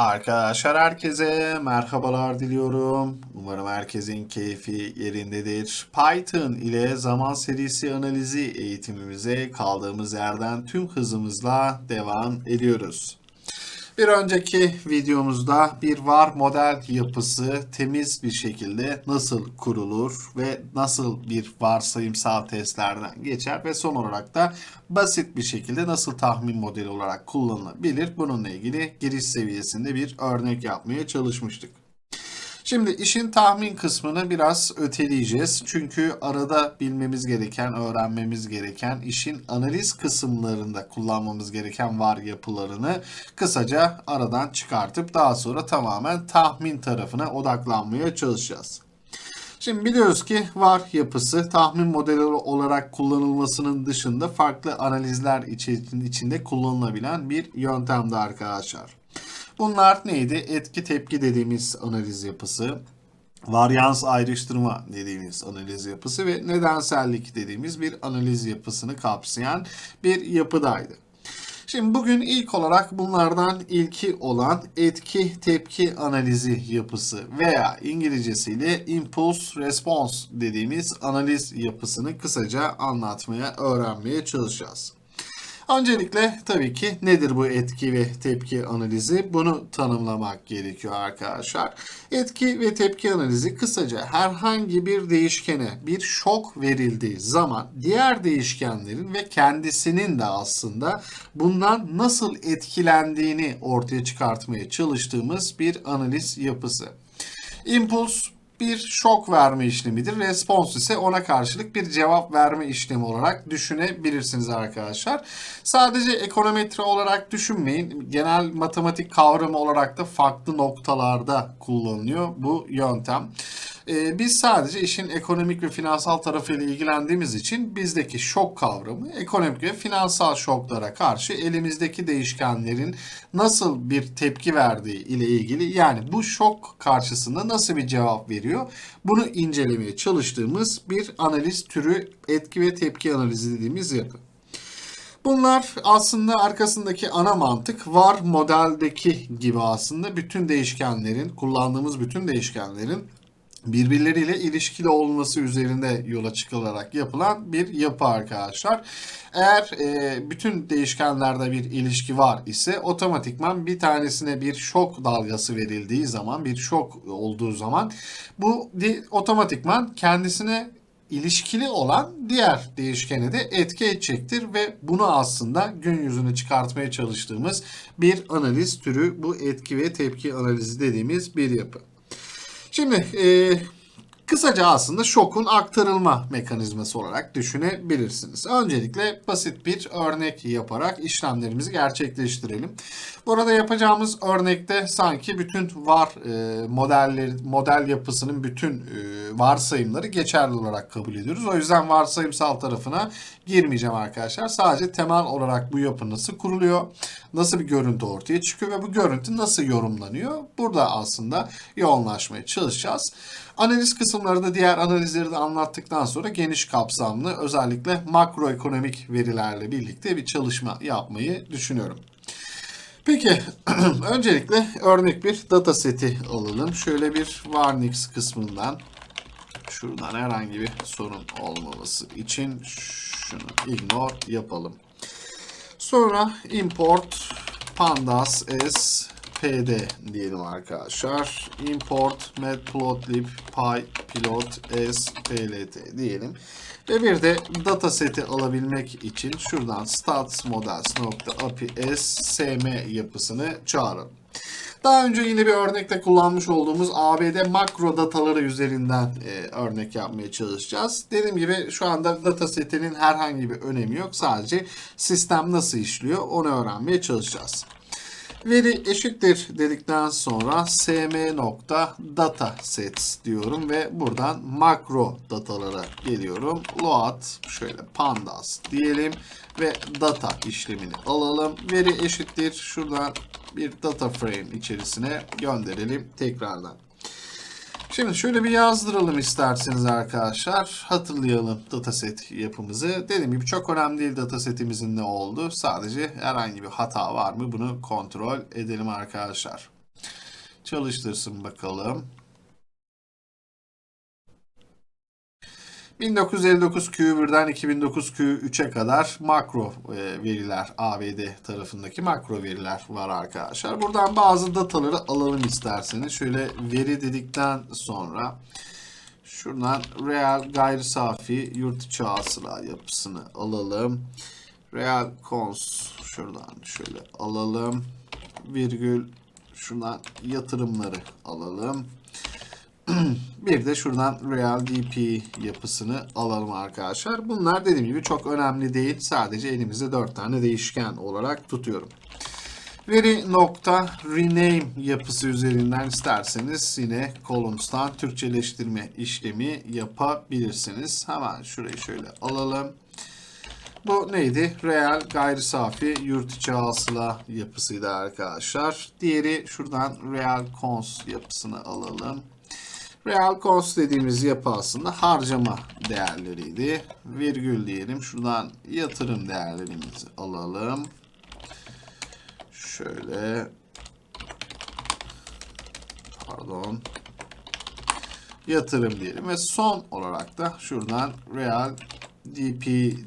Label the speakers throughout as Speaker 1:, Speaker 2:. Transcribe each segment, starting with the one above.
Speaker 1: Arkadaşlar herkese merhabalar diliyorum. Umarım herkesin keyfi yerindedir. Python ile zaman serisi analizi eğitimimize kaldığımız yerden tüm hızımızla devam ediyoruz. Bir önceki videomuzda bir var model yapısı temiz bir şekilde nasıl kurulur ve nasıl bir varsayımsal testlerden geçer ve son olarak da basit bir şekilde nasıl tahmin modeli olarak kullanılabilir bununla ilgili giriş seviyesinde bir örnek yapmaya çalışmıştık. Şimdi işin tahmin kısmını biraz öteleyeceğiz. Çünkü arada bilmemiz gereken, öğrenmemiz gereken, işin analiz kısımlarında kullanmamız gereken var yapılarını kısaca aradan çıkartıp daha sonra tamamen tahmin tarafına odaklanmaya çalışacağız. Şimdi biliyoruz ki var yapısı tahmin modeli olarak kullanılmasının dışında farklı analizler içinde kullanılabilen bir yöntemdi arkadaşlar. Bunlar neydi? Etki tepki dediğimiz analiz yapısı, varyans ayrıştırma dediğimiz analiz yapısı ve nedensellik dediğimiz bir analiz yapısını kapsayan bir yapıdaydı. Şimdi bugün ilk olarak bunlardan ilki olan etki tepki analizi yapısı veya İngilizcesiyle impulse response dediğimiz analiz yapısını kısaca anlatmaya, öğrenmeye çalışacağız. Öncelikle tabii ki nedir bu etki ve tepki analizi? Bunu tanımlamak gerekiyor arkadaşlar. Etki ve tepki analizi kısaca herhangi bir değişkene bir şok verildiği zaman diğer değişkenlerin ve kendisinin de aslında bundan nasıl etkilendiğini ortaya çıkartmaya çalıştığımız bir analiz yapısı. Impuls bir şok verme işlemidir. Response ise ona karşılık bir cevap verme işlemi olarak düşünebilirsiniz arkadaşlar. Sadece ekonometre olarak düşünmeyin. Genel matematik kavramı olarak da farklı noktalarda kullanılıyor bu yöntem. Ee, biz sadece işin ekonomik ve finansal tarafıyla ilgilendiğimiz için bizdeki şok kavramı ekonomik ve finansal şoklara karşı elimizdeki değişkenlerin nasıl bir tepki verdiği ile ilgili yani bu şok karşısında nasıl bir cevap veriyor bunu incelemeye çalıştığımız bir analiz türü etki ve tepki analizi dediğimiz yapı. Bunlar aslında arkasındaki ana mantık var modeldeki gibi aslında bütün değişkenlerin kullandığımız bütün değişkenlerin birbirleriyle ilişkili olması üzerinde yola çıkılarak yapılan bir yapı arkadaşlar. Eğer e, bütün değişkenlerde bir ilişki var ise otomatikman bir tanesine bir şok dalgası verildiği zaman, bir şok olduğu zaman bu di, otomatikman kendisine ilişkili olan diğer değişkene de etki edecektir ve bunu aslında gün yüzüne çıkartmaya çalıştığımız bir analiz türü bu etki ve tepki analizi dediğimiz bir yapı. Şimdi e, kısaca aslında şokun aktarılma mekanizması olarak düşünebilirsiniz. Öncelikle basit bir örnek yaparak işlemlerimizi gerçekleştirelim. Burada yapacağımız örnekte sanki bütün var e, modelleri, model yapısının bütün e, varsayımları geçerli olarak kabul ediyoruz. O yüzden varsayımsal tarafına girmeyeceğim arkadaşlar. Sadece temel olarak bu yapı nasıl kuruluyor, nasıl bir görüntü ortaya çıkıyor ve bu görüntü nasıl yorumlanıyor? Burada aslında yoğunlaşmaya çalışacağız. Analiz kısımları da diğer analizleri de anlattıktan sonra geniş kapsamlı özellikle makroekonomik verilerle birlikte bir çalışma yapmayı düşünüyorum. Peki öncelikle örnek bir data seti alalım. Şöyle bir Varnix kısmından şuradan herhangi bir sorun olmaması için şunu ignore yapalım. Sonra import pandas s pd diyelim arkadaşlar. Import matplotlib pyplot s plt diyelim. Ve bir de data seti alabilmek için şuradan statsmodels.api sm yapısını çağıralım. Daha önce yine bir örnekte kullanmış olduğumuz ABD makro dataları üzerinden e, örnek yapmaya çalışacağız. Dediğim gibi şu anda data setinin herhangi bir önemi yok. Sadece sistem nasıl işliyor onu öğrenmeye çalışacağız. Veri eşittir dedikten sonra sm.datasets diyorum ve buradan makro datalara geliyorum. Load şöyle pandas diyelim ve data işlemini alalım. Veri eşittir şuradan bir data frame içerisine gönderelim tekrardan. Şimdi şöyle bir yazdıralım isterseniz arkadaşlar. Hatırlayalım dataset yapımızı. Dediğim gibi çok önemli değil datasetimizin ne oldu. Sadece herhangi bir hata var mı bunu kontrol edelim arkadaşlar. Çalıştırsın bakalım. 1959 Q1'den 2009 Q3'e kadar makro e, veriler ABD tarafındaki makro veriler var arkadaşlar. Buradan bazı dataları alalım isterseniz. Şöyle veri dedikten sonra şuradan reel gayri safi yurt içi hasıla yapısını alalım. Real cons şuradan şöyle alalım. Virgül şuradan yatırımları alalım. bir de şuradan Real DP yapısını alalım arkadaşlar. Bunlar dediğim gibi çok önemli değil. Sadece elimizde 4 tane değişken olarak tutuyorum. Veri nokta rename yapısı üzerinden isterseniz yine columns'tan Türkçeleştirme işlemi yapabilirsiniz. Hemen şurayı şöyle alalım. Bu neydi? Real gayri safi yurt içi hasıla yapısıydı arkadaşlar. Diğeri şuradan Real cons yapısını alalım. Real cost dediğimiz yapı aslında harcama değerleriydi. Virgül diyelim. Şuradan yatırım değerlerimizi alalım. Şöyle pardon yatırım diyelim ve son olarak da şuradan real DP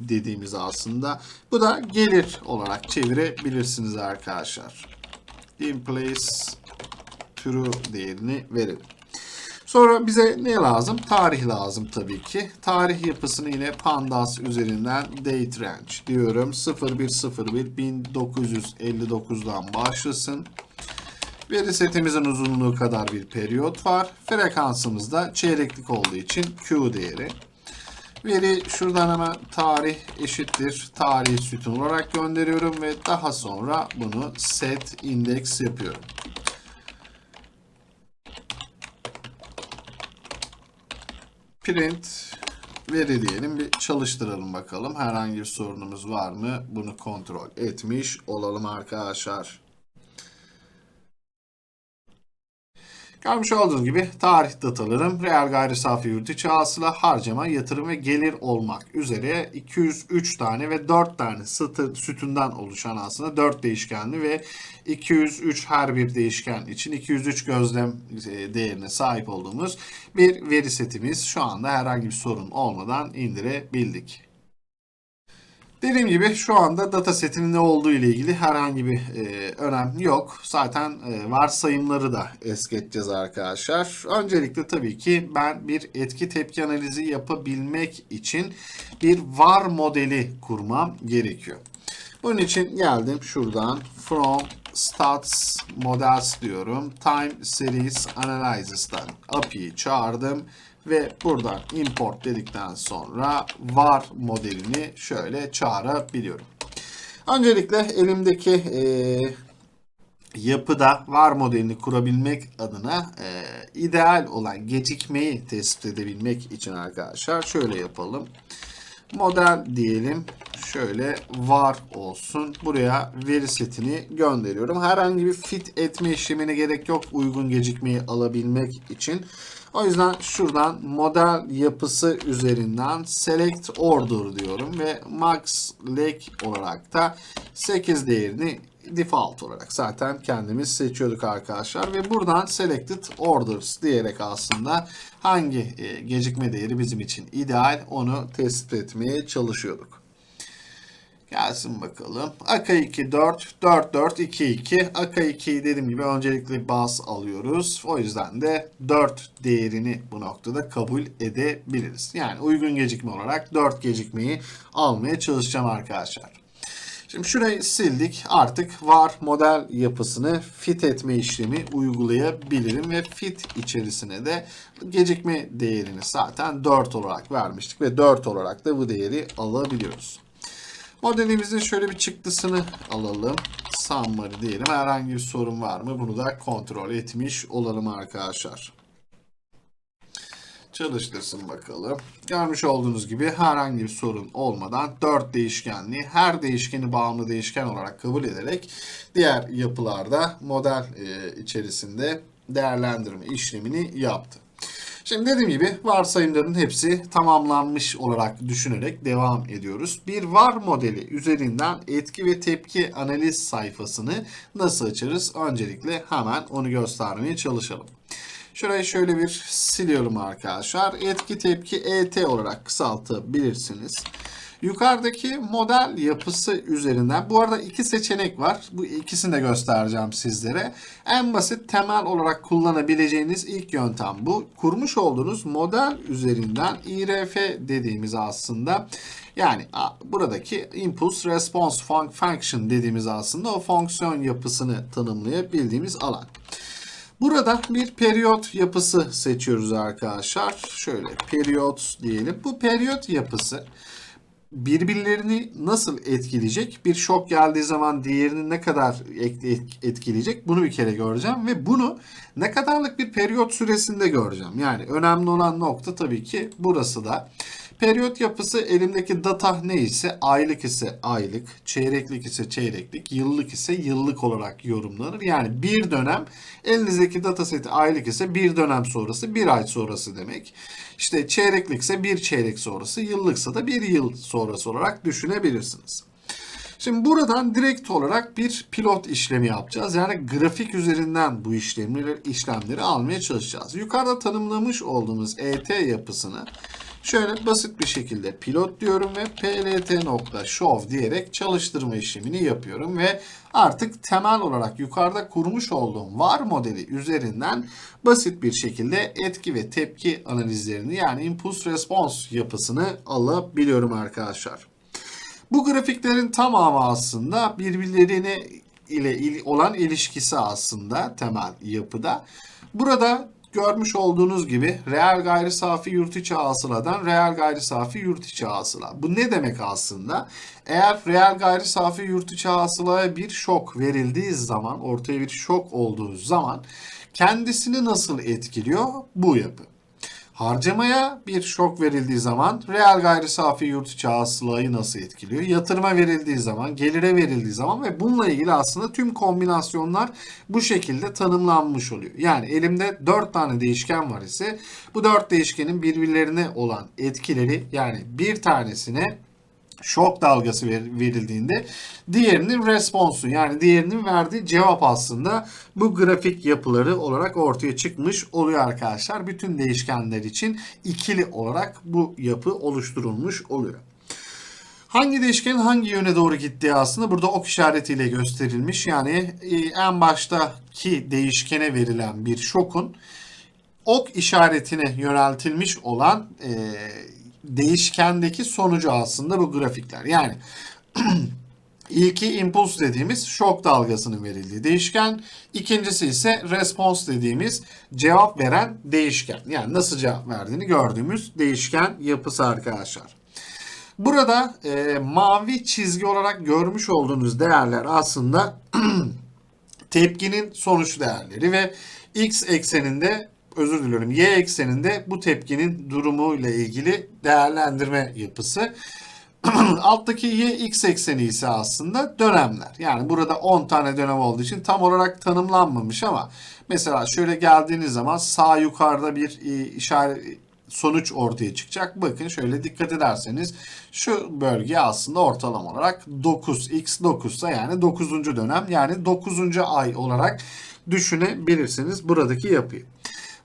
Speaker 1: dediğimiz aslında bu da gelir olarak çevirebilirsiniz arkadaşlar. In place true değerini verelim. Sonra bize ne lazım? Tarih lazım tabii ki. Tarih yapısını yine pandas üzerinden date range diyorum. 0101 1959'dan başlasın. Veri setimizin uzunluğu kadar bir periyot var. Frekansımız da çeyreklik olduğu için Q değeri. Veri şuradan hemen tarih eşittir tarih sütun olarak gönderiyorum ve daha sonra bunu set index yapıyorum. Print veri diyelim bir çalıştıralım bakalım. Herhangi bir sorunumuz var mı? Bunu kontrol etmiş olalım arkadaşlar. Görmüş olduğunuz gibi tarih datalarım reel gayri safi yurt içi hasıla, harcama, yatırım ve gelir olmak üzere 203 tane ve 4 tane satır, sütundan oluşan aslında 4 değişkenli ve 203 her bir değişken için 203 gözlem e, değerine sahip olduğumuz bir veri setimiz şu anda herhangi bir sorun olmadan indirebildik. Dediğim gibi şu anda datasetinin ne olduğu ile ilgili herhangi bir e, önem yok. Zaten e, varsayımları da es geçeceğiz arkadaşlar. Öncelikle tabii ki ben bir etki tepki analizi yapabilmek için bir var modeli kurmam gerekiyor. Bunun için geldim şuradan from stats models diyorum. Time series analyzes'tan API'yi çağırdım ve buradan import dedikten sonra var modelini şöyle çağırabiliyorum. Öncelikle elimdeki e, yapıda var modelini kurabilmek adına e, ideal olan gecikmeyi tespit edebilmek için arkadaşlar şöyle yapalım. Model diyelim şöyle var olsun. Buraya veri setini gönderiyorum. Herhangi bir fit etme işlemine gerek yok uygun gecikmeyi alabilmek için. O yüzden şuradan model yapısı üzerinden select order diyorum ve max leg olarak da 8 değerini default olarak zaten kendimiz seçiyorduk arkadaşlar ve buradan selected orders diyerek aslında hangi e, gecikme değeri bizim için ideal onu tespit etmeye çalışıyorduk. Gelsin bakalım. AK2 4, 4 4 2 2. AK2'yi dediğim gibi öncelikle bas alıyoruz. O yüzden de 4 değerini bu noktada kabul edebiliriz. Yani uygun gecikme olarak 4 gecikmeyi almaya çalışacağım arkadaşlar. Şimdi şurayı sildik. Artık var model yapısını fit etme işlemi uygulayabilirim ve fit içerisine de gecikme değerini zaten 4 olarak vermiştik ve 4 olarak da bu değeri alabiliyoruz. Modelimizin şöyle bir çıktısını alalım. Summary diyelim. Herhangi bir sorun var mı? Bunu da kontrol etmiş olalım arkadaşlar. Çalıştırsın bakalım. Görmüş olduğunuz gibi herhangi bir sorun olmadan 4 değişkenli her değişkeni bağımlı değişken olarak kabul ederek diğer yapılarda model e, içerisinde değerlendirme işlemini yaptı. Şimdi dediğim gibi varsayımların hepsi tamamlanmış olarak düşünerek devam ediyoruz. Bir var modeli üzerinden etki ve tepki analiz sayfasını nasıl açarız? Öncelikle hemen onu göstermeye çalışalım. Şurayı şöyle bir siliyorum arkadaşlar. Etki tepki ET olarak kısaltabilirsiniz. Yukarıdaki model yapısı üzerinden bu arada iki seçenek var. Bu ikisini de göstereceğim sizlere. En basit temel olarak kullanabileceğiniz ilk yöntem bu. Kurmuş olduğunuz model üzerinden IRF dediğimiz aslında yani buradaki Impulse Response Function dediğimiz aslında o fonksiyon yapısını tanımlayabildiğimiz alan. Burada bir periyot yapısı seçiyoruz arkadaşlar. Şöyle periyot diyelim. Bu periyot yapısı birbirlerini nasıl etkileyecek? Bir şok geldiği zaman diğerini ne kadar etkileyecek? Bunu bir kere göreceğim ve bunu ne kadarlık bir periyot süresinde göreceğim. Yani önemli olan nokta tabii ki burası da. Periyot yapısı elimdeki data ne ise aylık ise aylık, çeyreklik ise çeyreklik, yıllık ise yıllık olarak yorumlanır. Yani bir dönem elinizdeki data seti aylık ise bir dönem sonrası bir ay sonrası demek. İşte çeyreklikse bir çeyrek sonrası, yıllıksa da bir yıl sonrası olarak düşünebilirsiniz. Şimdi buradan direkt olarak bir pilot işlemi yapacağız. Yani grafik üzerinden bu işlemleri, işlemleri almaya çalışacağız. Yukarıda tanımlamış olduğumuz ET yapısını Şöyle basit bir şekilde pilot diyorum ve plt.show diyerek çalıştırma işlemini yapıyorum ve artık temel olarak yukarıda kurmuş olduğum var modeli üzerinden basit bir şekilde etki ve tepki analizlerini yani impulse response yapısını alabiliyorum arkadaşlar. Bu grafiklerin tamamı aslında birbirlerine ile olan ilişkisi aslında temel yapıda. Burada görmüş olduğunuz gibi reel gayri safi yurt içi hasıladan reel gayri safi yurt içi hasıla. Bu ne demek aslında? Eğer reel gayri safi yurt içi hasılaya bir şok verildiği zaman, ortaya bir şok olduğu zaman kendisini nasıl etkiliyor? Bu yapı. Harcamaya bir şok verildiği zaman reel gayri safi yurt içi hasılayı nasıl etkiliyor? Yatırıma verildiği zaman, gelire verildiği zaman ve bununla ilgili aslında tüm kombinasyonlar bu şekilde tanımlanmış oluyor. Yani elimde 4 tane değişken var ise bu 4 değişkenin birbirlerine olan etkileri yani bir tanesine şok dalgası verildiğinde diğerinin responsu yani diğerinin verdiği cevap aslında bu grafik yapıları olarak ortaya çıkmış oluyor arkadaşlar. Bütün değişkenler için ikili olarak bu yapı oluşturulmuş oluyor. Hangi değişkenin hangi yöne doğru gittiği aslında burada ok işaretiyle gösterilmiş. Yani e, en baştaki değişkene verilen bir şokun ok işaretine yöneltilmiş olan e, değişkendeki sonucu aslında bu grafikler. Yani ilki impuls dediğimiz şok dalgasının verildiği değişken. ikincisi ise response dediğimiz cevap veren değişken. Yani nasıl cevap verdiğini gördüğümüz değişken yapısı arkadaşlar. Burada e, mavi çizgi olarak görmüş olduğunuz değerler aslında tepkinin sonuç değerleri ve x ekseninde özür diliyorum y ekseninde bu tepkinin durumu ile ilgili değerlendirme yapısı. Alttaki y x ekseni ise aslında dönemler. Yani burada 10 tane dönem olduğu için tam olarak tanımlanmamış ama mesela şöyle geldiğiniz zaman sağ yukarıda bir e, işaret sonuç ortaya çıkacak. Bakın şöyle dikkat ederseniz şu bölge aslında ortalama olarak 9 x 9 ise yani 9. dönem yani 9. ay olarak düşünebilirsiniz buradaki yapıyı.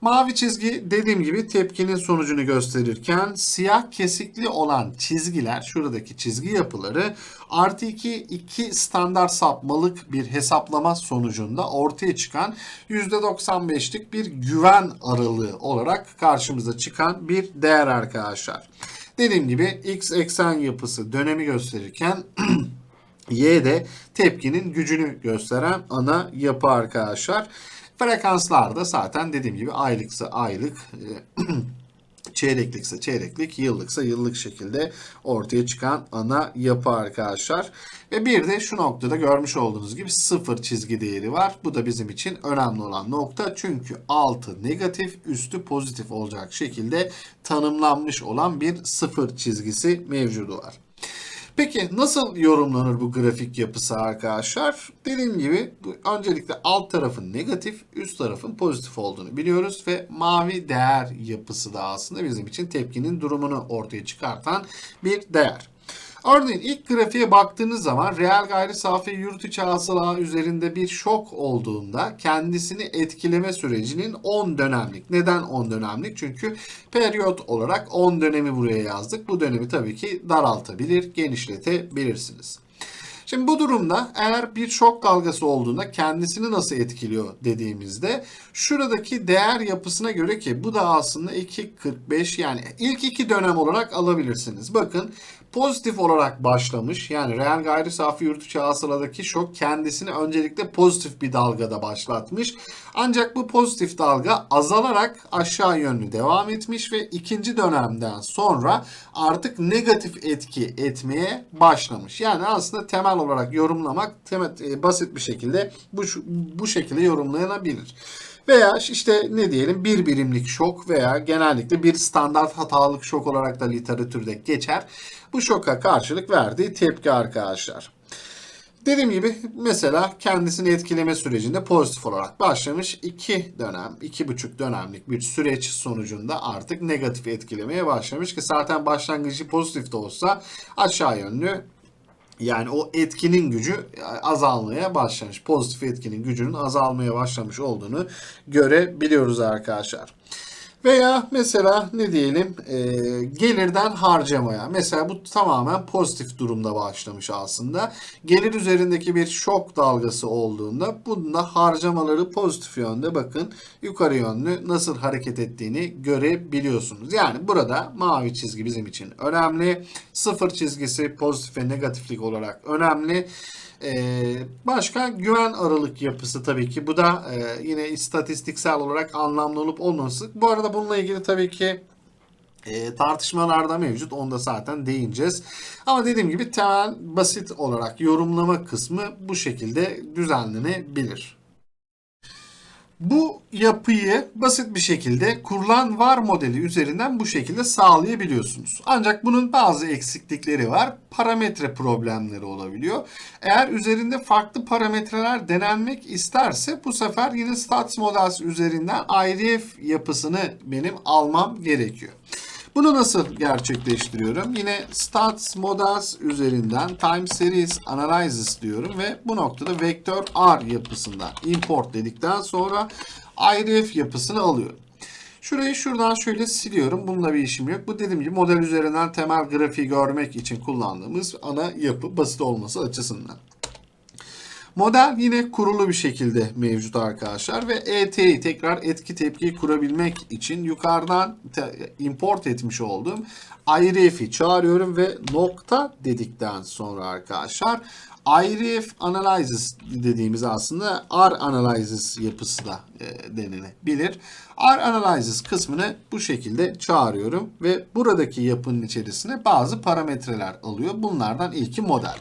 Speaker 1: Mavi çizgi dediğim gibi tepkinin sonucunu gösterirken siyah kesikli olan çizgiler şuradaki çizgi yapıları artı 2 2 standart sapmalık bir hesaplama sonucunda ortaya çıkan %95'lik bir güven aralığı olarak karşımıza çıkan bir değer arkadaşlar. Dediğim gibi x eksen yapısı dönemi gösterirken Y de tepkinin gücünü gösteren ana yapı arkadaşlar. Frekanslar da zaten dediğim gibi aylıksa aylık, e, çeyreklikse çeyreklik, yıllıksa yıllık şekilde ortaya çıkan ana yapı arkadaşlar. Ve bir de şu noktada görmüş olduğunuz gibi sıfır çizgi değeri var. Bu da bizim için önemli olan nokta. Çünkü altı negatif, üstü pozitif olacak şekilde tanımlanmış olan bir sıfır çizgisi mevcudu var. Peki nasıl yorumlanır bu grafik yapısı arkadaşlar? Dediğim gibi bu öncelikle alt tarafın negatif, üst tarafın pozitif olduğunu biliyoruz ve mavi değer yapısı da aslında bizim için tepkinin durumunu ortaya çıkartan bir değer. Örneğin ilk grafiğe baktığınız zaman reel gayri safi yurt içi hasıla üzerinde bir şok olduğunda kendisini etkileme sürecinin 10 dönemlik. Neden 10 dönemlik? Çünkü periyot olarak 10 dönemi buraya yazdık. Bu dönemi tabii ki daraltabilir, genişletebilirsiniz. Şimdi bu durumda eğer bir şok dalgası olduğunda kendisini nasıl etkiliyor dediğimizde şuradaki değer yapısına göre ki bu da aslında 2.45 yani ilk iki dönem olarak alabilirsiniz. Bakın pozitif olarak başlamış yani reel gayri safi yurt içi hasıladaki şok kendisini öncelikle pozitif bir dalgada başlatmış. Ancak bu pozitif dalga azalarak aşağı yönlü devam etmiş ve ikinci dönemden sonra artık negatif etki etmeye başlamış. Yani aslında temel olarak yorumlamak temel, e, basit bir şekilde bu, bu şekilde yorumlanabilir. Veya işte ne diyelim bir birimlik şok veya genellikle bir standart hatalık şok olarak da literatürde geçer. Bu şoka karşılık verdiği tepki arkadaşlar. Dediğim gibi mesela kendisini etkileme sürecinde pozitif olarak başlamış iki dönem, iki buçuk dönemlik bir süreç sonucunda artık negatif etkilemeye başlamış ki zaten başlangıcı pozitif de olsa aşağı yönlü yani o etkinin gücü azalmaya başlamış. Pozitif etkinin gücünün azalmaya başlamış olduğunu görebiliyoruz arkadaşlar. Veya mesela ne diyelim e, gelirden harcamaya. Mesela bu tamamen pozitif durumda başlamış aslında. Gelir üzerindeki bir şok dalgası olduğunda bunda harcamaları pozitif yönde bakın yukarı yönlü nasıl hareket ettiğini görebiliyorsunuz. Yani burada mavi çizgi bizim için önemli. Sıfır çizgisi pozitif ve negatiflik olarak önemli. Ee, başka güven aralık yapısı tabii ki. Bu da e, yine istatistiksel olarak anlamlı olup olmaması. Bu arada bununla ilgili tabii ki e, tartışmalar da mevcut. Onda zaten değineceğiz. Ama dediğim gibi temel basit olarak yorumlama kısmı bu şekilde düzenlenebilir. Bu yapıyı basit bir şekilde kurulan var modeli üzerinden bu şekilde sağlayabiliyorsunuz. Ancak bunun bazı eksiklikleri var. Parametre problemleri olabiliyor. Eğer üzerinde farklı parametreler denenmek isterse bu sefer yine Stats Models üzerinden IRF yapısını benim almam gerekiyor. Bunu nasıl gerçekleştiriyorum? Yine Stats Models üzerinden Time Series Analysis diyorum ve bu noktada vektör R yapısından import dedikten sonra IRF yapısını alıyorum. Şurayı şuradan şöyle siliyorum. Bununla bir işim yok. Bu dediğim gibi model üzerinden temel grafiği görmek için kullandığımız ana yapı basit olması açısından. Model yine kurulu bir şekilde mevcut arkadaşlar ve ET'yi tekrar etki tepkiyi kurabilmek için yukarıdan import etmiş olduğum IRF'i çağırıyorum ve nokta dedikten sonra arkadaşlar IRF Analysis dediğimiz aslında R Analysis yapısı da e, denilebilir. R Analysis kısmını bu şekilde çağırıyorum ve buradaki yapının içerisine bazı parametreler alıyor. Bunlardan ilki model.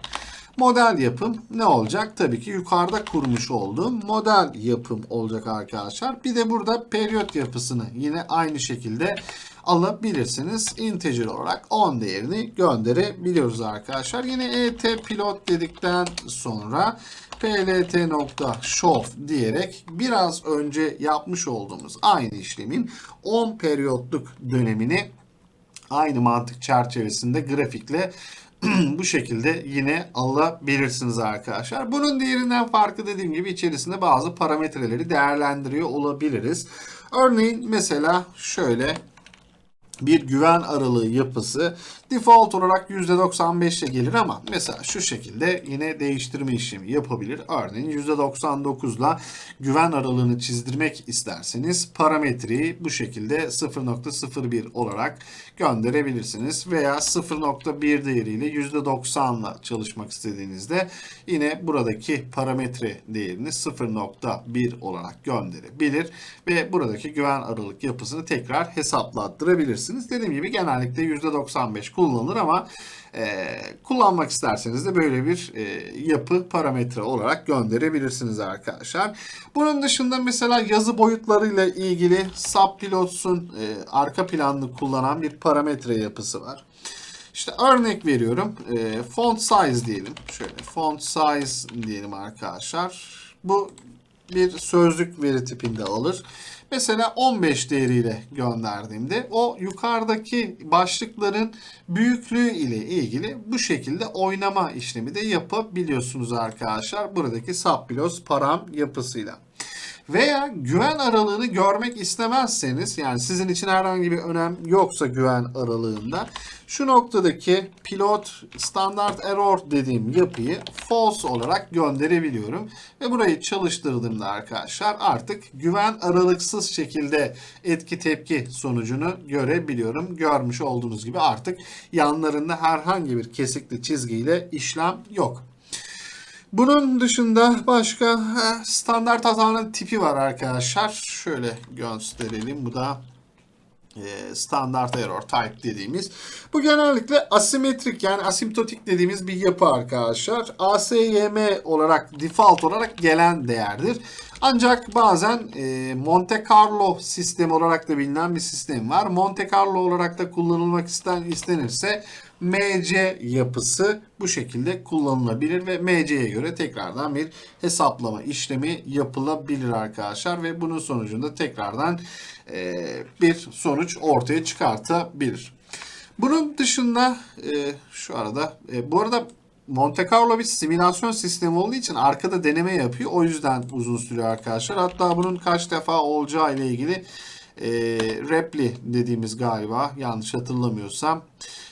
Speaker 1: Model yapım ne olacak? Tabii ki yukarıda kurmuş olduğum model yapım olacak arkadaşlar. Bir de burada periyot yapısını yine aynı şekilde alabilirsiniz. Integer olarak 10 değerini gönderebiliyoruz arkadaşlar. Yine et pilot dedikten sonra plt.show diyerek biraz önce yapmış olduğumuz aynı işlemin 10 periyotluk dönemini aynı mantık çerçevesinde grafikle bu şekilde yine alabilirsiniz arkadaşlar. Bunun diğerinden farkı dediğim gibi içerisinde bazı parametreleri değerlendiriyor olabiliriz. Örneğin mesela şöyle bir güven aralığı yapısı default olarak %95 ile gelir ama mesela şu şekilde yine değiştirme işlemi yapabilir. Örneğin %99 ile güven aralığını çizdirmek isterseniz parametreyi bu şekilde 0.01 olarak gönderebilirsiniz. Veya 0.1 değeriyle %90 ile çalışmak istediğinizde yine buradaki parametre değerini 0.1 olarak gönderebilir ve buradaki güven aralık yapısını tekrar hesaplattırabilirsiniz. Dediğim gibi genellikle %95 kullanılır ama e, kullanmak isterseniz de böyle bir e, yapı parametre olarak gönderebilirsiniz arkadaşlar. Bunun dışında mesela yazı boyutlarıyla ilgili Subpilots'un e, arka planını kullanan bir parametre yapısı var. İşte örnek veriyorum. E, font size diyelim. Şöyle font size diyelim arkadaşlar. Bu bir sözlük veri tipinde alır. Mesela 15 değeriyle gönderdiğimde o yukarıdaki başlıkların büyüklüğü ile ilgili bu şekilde oynama işlemi de yapabiliyorsunuz arkadaşlar. Buradaki subbilos param yapısıyla. Veya güven aralığını görmek istemezseniz yani sizin için herhangi bir önem yoksa güven aralığında şu noktadaki pilot standart error dediğim yapıyı false olarak gönderebiliyorum. Ve burayı çalıştırdığımda arkadaşlar artık güven aralıksız şekilde etki tepki sonucunu görebiliyorum. Görmüş olduğunuz gibi artık yanlarında herhangi bir kesikli çizgiyle işlem yok. Bunun dışında başka standart hatanın tipi var arkadaşlar. Şöyle gösterelim. Bu da e, standart error type dediğimiz. Bu genellikle asimetrik yani asimptotik dediğimiz bir yapı arkadaşlar. ASYM olarak default olarak gelen değerdir. Ancak bazen e, Monte Carlo sistemi olarak da bilinen bir sistem var. Monte Carlo olarak da kullanılmak isten, istenirse MC yapısı bu şekilde kullanılabilir ve MC'ye göre tekrardan bir hesaplama işlemi yapılabilir arkadaşlar ve bunun sonucunda tekrardan e, bir sonuç ortaya çıkartabilir. Bunun dışında e, şu arada e, bu arada Monte Carlo bir simülasyon sistemi olduğu için arkada deneme yapıyor. O yüzden uzun sürüyor arkadaşlar. Hatta bunun kaç defa olacağı ile ilgili e, repli dediğimiz galiba yanlış hatırlamıyorsam.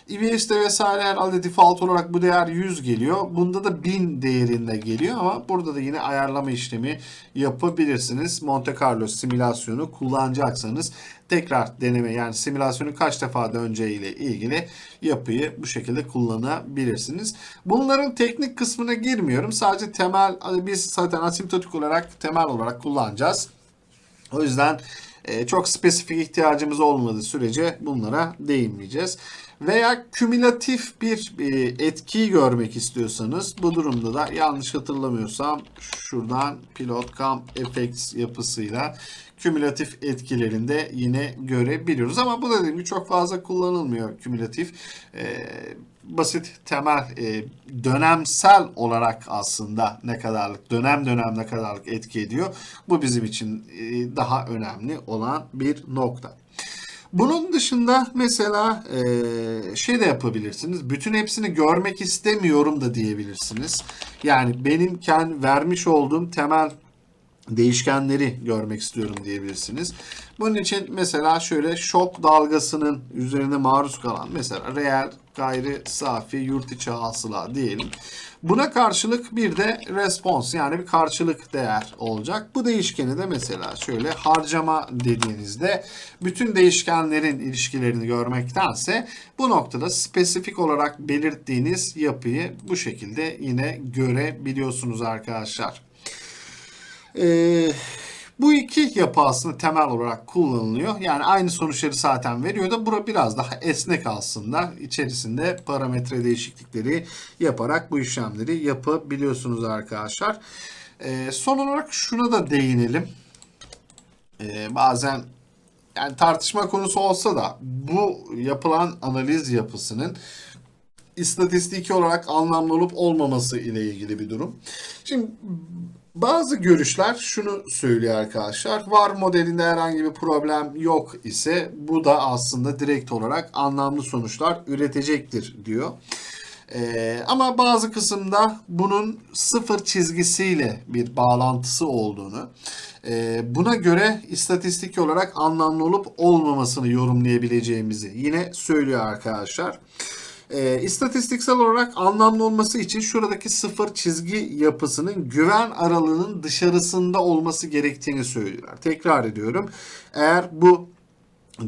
Speaker 1: EBS'de vesaire herhalde default olarak bu değer 100 geliyor. Bunda da 1000 değerinde geliyor ama burada da yine ayarlama işlemi yapabilirsiniz. Monte Carlo simülasyonu kullanacaksanız tekrar deneme yani simülasyonu kaç defa döneceğiyle ilgili yapıyı bu şekilde kullanabilirsiniz. Bunların teknik kısmına girmiyorum. Sadece temel biz zaten asimptotik olarak temel olarak kullanacağız. O yüzden çok spesifik ihtiyacımız olmadığı sürece bunlara değinmeyeceğiz. Veya kümülatif bir e, etkiyi görmek istiyorsanız bu durumda da yanlış hatırlamıyorsam şuradan pilot camp effects yapısıyla kümülatif etkilerinde yine görebiliyoruz. Ama bu dediğim gibi çok fazla kullanılmıyor kümülatif. E, basit temel e, dönemsel olarak aslında ne kadarlık dönem dönem ne kadarlık etki ediyor. Bu bizim için e, daha önemli olan bir nokta. Bunun dışında mesela e, şey de yapabilirsiniz. Bütün hepsini görmek istemiyorum da diyebilirsiniz. Yani benim kendi vermiş olduğum temel değişkenleri görmek istiyorum diyebilirsiniz. Bunun için mesela şöyle şok dalgasının üzerine maruz kalan mesela reel gayri safi yurt içi hasıla diyelim. Buna karşılık bir de response yani bir karşılık değer olacak. Bu değişkeni de mesela şöyle harcama dediğinizde bütün değişkenlerin ilişkilerini görmektense bu noktada spesifik olarak belirttiğiniz yapıyı bu şekilde yine görebiliyorsunuz arkadaşlar. Eee bu iki yapı aslında temel olarak kullanılıyor. Yani aynı sonuçları zaten veriyor da bura biraz daha esnek aslında. İçerisinde parametre değişiklikleri yaparak bu işlemleri yapabiliyorsunuz arkadaşlar. Ee, son olarak şuna da değinelim. Ee, bazen yani tartışma konusu olsa da bu yapılan analiz yapısının istatistiki olarak anlamlı olup olmaması ile ilgili bir durum. Şimdi bazı görüşler şunu söylüyor arkadaşlar. Var modelinde herhangi bir problem yok ise bu da aslında direkt olarak anlamlı sonuçlar üretecektir diyor. Ee, ama bazı kısımda bunun sıfır çizgisiyle bir bağlantısı olduğunu, e, buna göre istatistik olarak anlamlı olup olmamasını yorumlayabileceğimizi yine söylüyor arkadaşlar. E, istatistiksel olarak anlamlı olması için şuradaki sıfır çizgi yapısının güven aralığının dışarısında olması gerektiğini söylüyorlar. Tekrar ediyorum. Eğer bu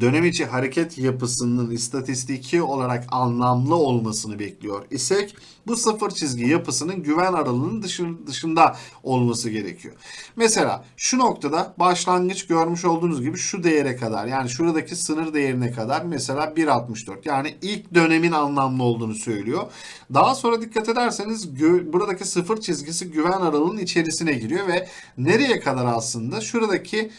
Speaker 1: dönem içi hareket yapısının istatistiki olarak anlamlı olmasını bekliyor isek bu sıfır çizgi yapısının güven aralığının dışında olması gerekiyor. Mesela şu noktada başlangıç görmüş olduğunuz gibi şu değere kadar yani şuradaki sınır değerine kadar mesela 1.64 yani ilk dönemin anlamlı olduğunu söylüyor. Daha sonra dikkat ederseniz buradaki sıfır çizgisi güven aralığının içerisine giriyor ve nereye kadar aslında şuradaki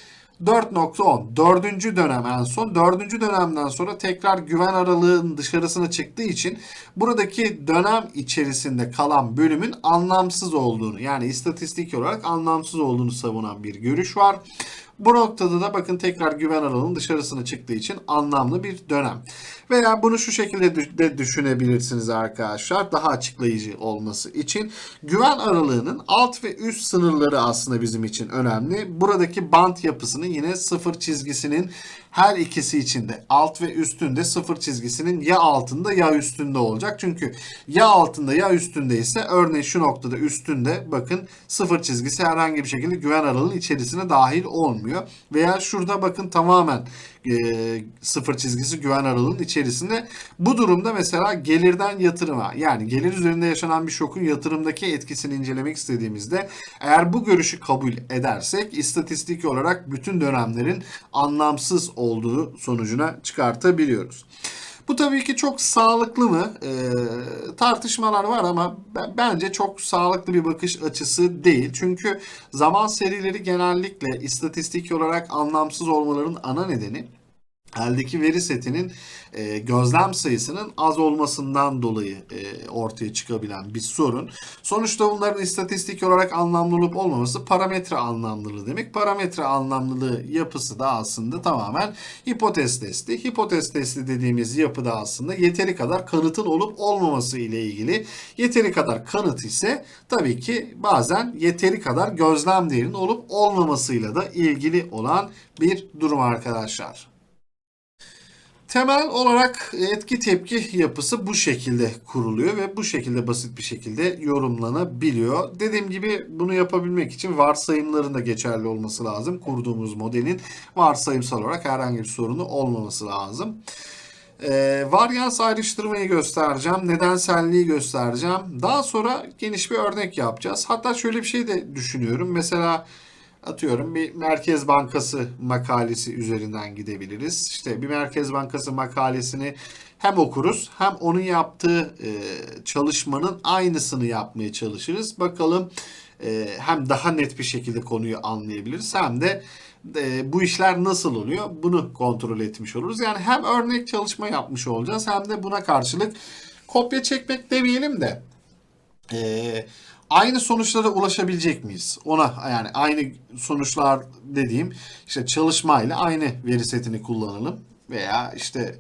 Speaker 1: 4.10 dördüncü dönem en son. Dördüncü dönemden sonra tekrar güven aralığının dışarısına çıktığı için buradaki dönem içerisinde kalan bölümün anlamsız olduğunu yani istatistik olarak anlamsız olduğunu savunan bir görüş var. Bu noktada da bakın tekrar güven aralığının dışarısına çıktığı için anlamlı bir dönem. Veya bunu şu şekilde de düşünebilirsiniz arkadaşlar. Daha açıklayıcı olması için. Güven aralığının alt ve üst sınırları aslında bizim için önemli. Buradaki bant yapısının yine sıfır çizgisinin her ikisi içinde alt ve üstünde sıfır çizgisinin ya altında ya üstünde olacak. Çünkü ya altında ya üstünde ise örneğin şu noktada üstünde bakın sıfır çizgisi herhangi bir şekilde güven aralığının içerisine dahil olmuyor. Veya şurada bakın tamamen e, sıfır çizgisi güven aralığının içerisinde. Bu durumda mesela gelirden yatırıma yani gelir üzerinde yaşanan bir şokun yatırımdaki etkisini incelemek istediğimizde eğer bu görüşü kabul edersek istatistik olarak bütün dönemlerin anlamsız olduğu sonucuna çıkartabiliyoruz. Bu tabii ki çok sağlıklı mı? Ee, tartışmalar var ama ben- bence çok sağlıklı bir bakış açısı değil. Çünkü zaman serileri genellikle istatistik olarak anlamsız olmalarının ana nedeni eldeki veri setinin e, gözlem sayısının az olmasından dolayı e, ortaya çıkabilen bir sorun. Sonuçta bunların istatistik olarak anlamlı olup olmaması parametre anlamlılığı demek. Parametre anlamlılığı yapısı da aslında tamamen hipotez testi. Hipotez testi dediğimiz yapı da aslında yeteri kadar kanıtın olup olmaması ile ilgili. Yeteri kadar kanıt ise tabii ki bazen yeteri kadar gözlem değerinin olup olmamasıyla da ilgili olan bir durum arkadaşlar. Temel olarak etki tepki yapısı bu şekilde kuruluyor ve bu şekilde basit bir şekilde yorumlanabiliyor. Dediğim gibi bunu yapabilmek için varsayımların da geçerli olması lazım. Kurduğumuz modelin varsayımsal olarak herhangi bir sorunu olmaması lazım. Ee, varyans ayrıştırmayı göstereceğim. Nedenselliği göstereceğim. Daha sonra geniş bir örnek yapacağız. Hatta şöyle bir şey de düşünüyorum. Mesela atıyorum bir Merkez Bankası makalesi üzerinden gidebiliriz. İşte bir Merkez Bankası makalesini hem okuruz hem onun yaptığı e, çalışmanın aynısını yapmaya çalışırız. Bakalım e, hem daha net bir şekilde konuyu anlayabiliriz hem de e, bu işler nasıl oluyor bunu kontrol etmiş oluruz. Yani hem örnek çalışma yapmış olacağız hem de buna karşılık kopya çekmek demeyelim de e, aynı sonuçlara ulaşabilecek miyiz? Ona yani aynı sonuçlar dediğim işte çalışmayla aynı veri setini kullanalım veya işte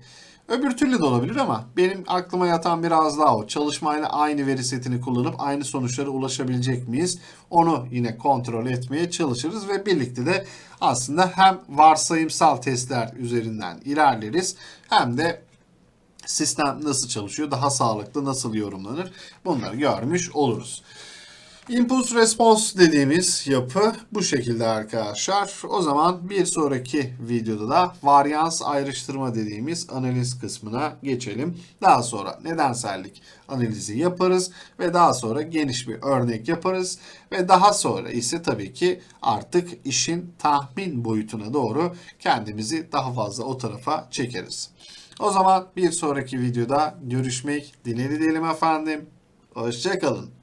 Speaker 1: öbür türlü de olabilir ama benim aklıma yatan biraz daha o. Çalışmayla aynı veri setini kullanıp aynı sonuçlara ulaşabilecek miyiz? Onu yine kontrol etmeye çalışırız ve birlikte de aslında hem varsayımsal testler üzerinden ilerleriz hem de sistem nasıl çalışıyor, daha sağlıklı nasıl yorumlanır bunları görmüş oluruz. Impulse response dediğimiz yapı bu şekilde arkadaşlar. O zaman bir sonraki videoda da varyans ayrıştırma dediğimiz analiz kısmına geçelim. Daha sonra nedensellik analizi yaparız ve daha sonra geniş bir örnek yaparız ve daha sonra ise tabii ki artık işin tahmin boyutuna doğru kendimizi daha fazla o tarafa çekeriz. O zaman bir sonraki videoda görüşmek dileğiyle diyelim efendim. Hoşçakalın.